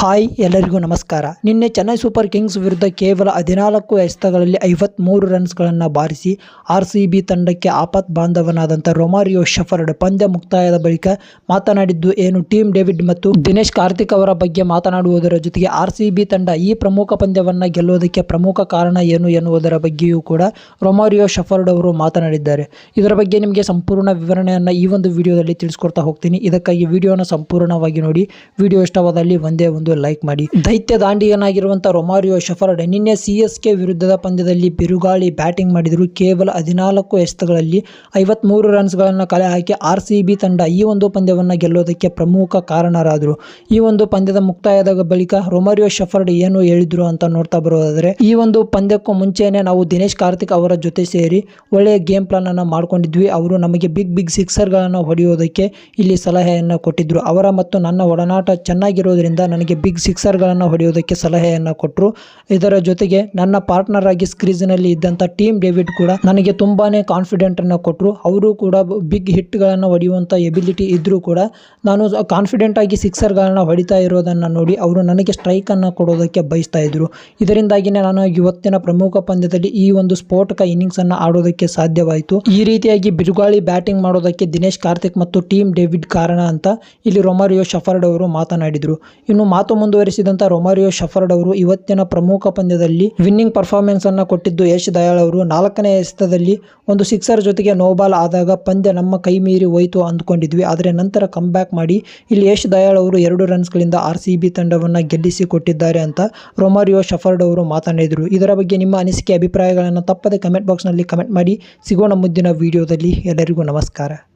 Hi, ಎಲ್ಲರಿಗೂ ನಮಸ್ಕಾರ. ನಿನ್ನೆ ಚೆನ್ನೈ ಸೂಪರ್ ಕಿಂಗ್ಸ್ ವಿರುದ್ಧ ಕೇವಲ ಹದಿನಾಲ್ಕು ಎಸೆತಗಳಲ್ಲಿ ಐವತ್ತ್ಮೂರು ರನ್ಸ್ಗಳನ್ನು ಬಾರಿಸಿ ಆರ್ ಸಿ ಬಿ ತಂಡಕ್ಕೆ ಆಪತ್ ಬಾಂಧವನಾದಂಥ ರೊಮಾರಿಯೋ ಶಫರ್ಡ್ ಪಂದ್ಯ ಮುಕ್ತಾಯದ ಬಳಿಕ ಮಾತನಾಡಿದ್ದು ಏನು, ಟೀಮ್ ಡೇವಿಡ್ ಮತ್ತು ದಿನೇಶ್ ಕಾರ್ತಿಕ್ ಅವರ ಬಗ್ಗೆ ಮಾತನಾಡುವುದರ ಜೊತೆಗೆ ಆರ್ ಸಿ ಬಿ ತಂಡ ಈ ಪ್ರಮುಖ ಪಂದ್ಯವನ್ನು ಗೆಲ್ಲುವುದಕ್ಕೆ ಪ್ರಮುಖ ಕಾರಣ ಏನು ಎನ್ನುವುದರ ಬಗ್ಗೆಯೂ ಕೂಡ ರೊಮಾರಿಯೋ ಶಫರ್ಡ್ ಅವರು ಮಾತನಾಡಿದ್ದಾರೆ. ಇದರ ಬಗ್ಗೆ ನಿಮಗೆ ಸಂಪೂರ್ಣ ವಿವರಣೆಯನ್ನು ಈ ಒಂದು ವಿಡಿಯೋದಲ್ಲಿ ತಿಳಿಸ್ಕೊಡ್ತಾ ಹೋಗ್ತೀನಿ. ಇದಕ್ಕಾಗಿ ವಿಡಿಯೋನ ಸಂಪೂರ್ಣವಾಗಿ ನೋಡಿ. ವಿಡಿಯೋ ಇಷ್ಟವಾದಲ್ಲಿ ಒಂದೇ ಒಂದು ಲೈಕ್ ಮಾಡಿ. ದೈತ್ಯ ದಾಂಡಿಯನಾಗಿರುವಂತ ರೊಮಾರಿಯೋ ಶಫರ್ಡ್ ನಿನ್ನೆ ಸಿ ಎಸ್ ಕೆ ವಿರುದ್ಧದ ಪಂದ್ಯದಲ್ಲಿ ಬಿರುಗಾಳಿ ಬ್ಯಾಟಿಂಗ್ ಮಾಡಿದರು. ಕೇವಲ ಹದಿನಾಲ್ಕು ಎಸೆತಗಳಲ್ಲಿ ಐವತ್ಮೂರು ರನ್ಸ್ಗಳನ್ನು ಕಲೆ ಹಾಕಿ ಆರ್ ಸಿ ಬಿ ತಂಡ ಈ ಒಂದು ಪಂದ್ಯವನ್ನು ಗೆಲ್ಲೋದಕ್ಕೆ ಪ್ರಮುಖ ಕಾರಣರಾದರು. ಈ ಒಂದು ಪಂದ್ಯದ ಮುಕ್ತಾಯದ ಬಳಿಕ ರೊಮಾರಿಯೋ ಶಫರ್ಡ್ ಏನು ಹೇಳಿದ್ರು ಅಂತ ನೋಡ್ತಾ ಬರೋದಾದರೆ, ಈ ಒಂದು ಪಂದ್ಯಕ್ಕೂ ಮುಂಚೆನೆ ನಾವು ದಿನೇಶ್ ಕಾರ್ತಿಕ್ ಅವರ ಜೊತೆ ಸೇರಿ ಒಳ್ಳೆಯ ಗೇಮ್ ಪ್ಲಾನ್ ಅನ್ನು ಮಾಡ್ಕೊಂಡಿದ್ವಿ. ಅವರು ನಮಗೆ ಬಿಗ್ ಬಿಗ್ ಸಿಕ್ಸರ್ಗಳನ್ನು ಹೊಡೆಯೋದಕ್ಕೆ ಇಲ್ಲಿ ಸಲಹೆಯನ್ನು ಕೊಟ್ಟಿದ್ರು. ಅವರ ಮತ್ತು ನನ್ನ ಒಡನಾಟ ಚೆನ್ನಾಗಿರೋದ್ರಿಂದ ನನಗೆ ಬಿಗ್ ಸಿಕ್ಸರ್ಗಳನ್ನು ಹೊಡೆಯೋದಕ್ಕೆ ಸಲಹೆಯನ್ನು ಕೊಟ್ಟರು ಇದರ ಜೊತೆಗೆ ನನ್ನ ಪಾರ್ಟ್ನರ್ ಆಗಿ ಸ್ಕ್ರೀಸ್ನಲ್ಲಿ ಇದ್ದಂಥ ಟೀಮ್ ಡೇವಿಡ್ ಕೂಡ ನನಗೆ ತುಂಬಾನೇ ಕಾನ್ಫಿಡೆಂಟ್ ಅನ್ನು ಕೊಟ್ಟರು ಅವರು ಕೂಡ ಬಿಗ್ ಹಿಟ್ಗಳನ್ನು ಹೊಡೆಯುವಂಥ ಎಬಿಲಿಟಿ ಇದ್ದರೂ ಕೂಡ ನಾನು ಕಾನ್ಫಿಡೆಂಟ್ ಆಗಿ ಸಿಕ್ಸರ್ಗಳನ್ನು ಹೊಡಿತಾ ಇರೋದನ್ನು ನೋಡಿ ಅವರು ನನಗೆ ಸ್ಟ್ರೈಕನ್ನು ಕೊಡೋದಕ್ಕೆ ಬಯಸ್ತಾ ಇದ್ದರು ಇದರಿಂದಾಗಿನೇ ನಾನು ಇವತ್ತಿನ ಪ್ರಮುಖ ಪಂದ್ಯದಲ್ಲಿ ಈ ಒಂದು ಸ್ಫೋಟಕ ಇನ್ನಿಂಗ್ಸ್ ಅನ್ನು ಆಡೋದಕ್ಕೆ ಸಾಧ್ಯವಾಯಿತು. ಈ ರೀತಿಯಾಗಿ ಬಿರುಗಾಳಿ ಬ್ಯಾಟಿಂಗ್ ಮಾಡೋದಕ್ಕೆ ದಿನೇಶ್ ಕಾರ್ತಿಕ್ ಮತ್ತು ಟೀಮ್ ಡೇವಿಡ್ ಕಾರಣ ಅಂತ ಇಲ್ಲಿ ರೊಮಾರಿಯೋ ಶಫರ್ಡ್ ಅವರು ಮಾತನಾಡಿದರು. ಇನ್ನು ಮಾತು ಮುಂದುವರಿಸಿದಂಥ ರೊಮಾರಿಯೋ ಶಫರ್ಡ್ ಅವರು ಇವತ್ತಿನ ಪ್ರಮುಖ ಪಂದ್ಯದಲ್ಲಿ ವಿನ್ನಿಂಗ್ ಪರ್ಫಾರ್ಮೆನ್ಸ್ ಅನ್ನು ಕೊಟ್ಟಿದ್ದು ಯಶ್ ದಯಾಳ್ ಅವರು. ನಾಲ್ಕನೇ ಎಸೆತದಲ್ಲಿ ಒಂದು ಸಿಕ್ಸರ್ ಜೊತೆಗೆ ನೋ ಬಾಲ್ ಆದಾಗ ಪಂದ್ಯ ನಮ್ಮ ಕೈ ಮೀರಿ ಹೋಯಿತು ಅಂದ್ಕೊಂಡಿದ್ವಿ. ಆದರೆ ನಂತರ ಕಮ್ ಬ್ಯಾಕ್ ಮಾಡಿ ಇಲ್ಲಿ ಯಶ್ ದಯಾಳ್ ಅವರು ಎರಡು ರನ್ಸ್ಗಳಿಂದ ಆರ್ ಸಿ ಬಿ ತಂಡವನ್ನು ಗೆಲ್ಲಿಸಿ ಕೊಟ್ಟಿದ್ದಾರೆ ಅಂತ ರೊಮಾರಿಯೋ ಶಫರ್ಡ್ ಅವರು ಮಾತನಾಡಿದರು. ಇದರ ಬಗ್ಗೆ ನಿಮ್ಮ ಅನಿಸಿಕೆ, ಅಭಿಪ್ರಾಯಗಳನ್ನು ತಪ್ಪದೆ ಕಮೆಂಟ್ ಬಾಕ್ಸ್ನಲ್ಲಿ ಕಮೆಂಟ್ ಮಾಡಿ. ಸಿಗೋಣ ಮುಂದಿನ ವಿಡಿಯೋದಲ್ಲಿ ಎಲ್ಲರಿಗೂ ನಮಸ್ಕಾರ.